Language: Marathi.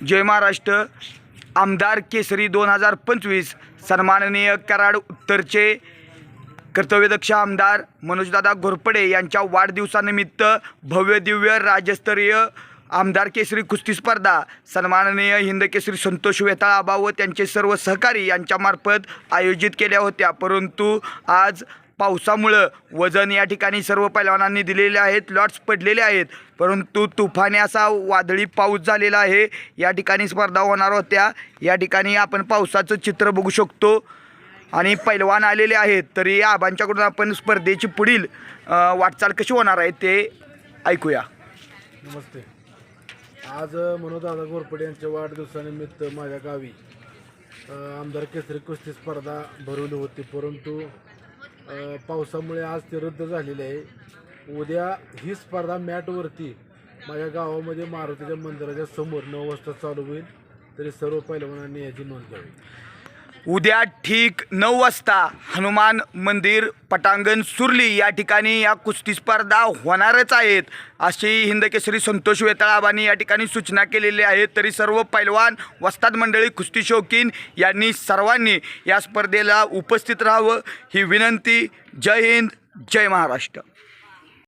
जय महाराष्ट्र. आमदार केसरी दोन हजार पंचवीस. सन्माननीय कराड उत्तरचे कर्तव्यदक्ष आमदार मनोजदादा घोरपडे यांच्या वाढदिवसानिमित्त भव्य दिव्य राज्यस्तरीय आमदार केसरी कुस्ती स्पर्धा सन्माननीय हिंद केसरी संतोष वेताळ आबा व त्यांचे सर्व सहकारी यांच्यामार्फत आयोजित केल्या होत्या. परंतु आज पावसामुळं वजन या ठिकाणी सर्व पैलवानांनी दिलेले आहेत. लॉट्स पडलेले आहेत. परंतु तुफाने असा वादळी पाऊस झालेला आहे. या ठिकाणी स्पर्धा होणार होत्या. या ठिकाणी आपण पावसाचं चित्र बघू शकतो. आणि पैलवान आलेले आहेत. तरी आबांच्याकडून आपण स्पर्धेची पुढील वाटचाल कशी होणार आहे ते ऐकूया. नमस्ते. आज मनोदादा घोरपडे यांच्या वाढदिवसानिमित्त माझ्या गावी आमदार केसरी कुस्ती स्पर्धा भरवली होती. परंतु पावसामुळे आज ते रद्द झालेली आहे. उद्या ही स्पर्धा मॅटवरती माझ्या गावामध्ये मारुतीच्या मंदिराच्या समोर नऊ वाजता चालू होईल. तरी सर्व पैलवानांनी याची नोंद घ्यावी. उद्या ठीक नऊ वाजता हनुमान मंदिर पटांगण सुरली या ठिकाणी या कुस्ती स्पर्धा होणारच आहेत. अशी हिंदकेसरी संतोष वेताळाबांनी या ठिकाणी सूचना केलेली आहे. तरी सर्व पैलवान वस्ताद मंडळी कुस्ती शौकीन यांनी सर्वांनी या स्पर्धेला उपस्थित राहावं. ही विनंती. जय हिंद जय महाराष्ट्र.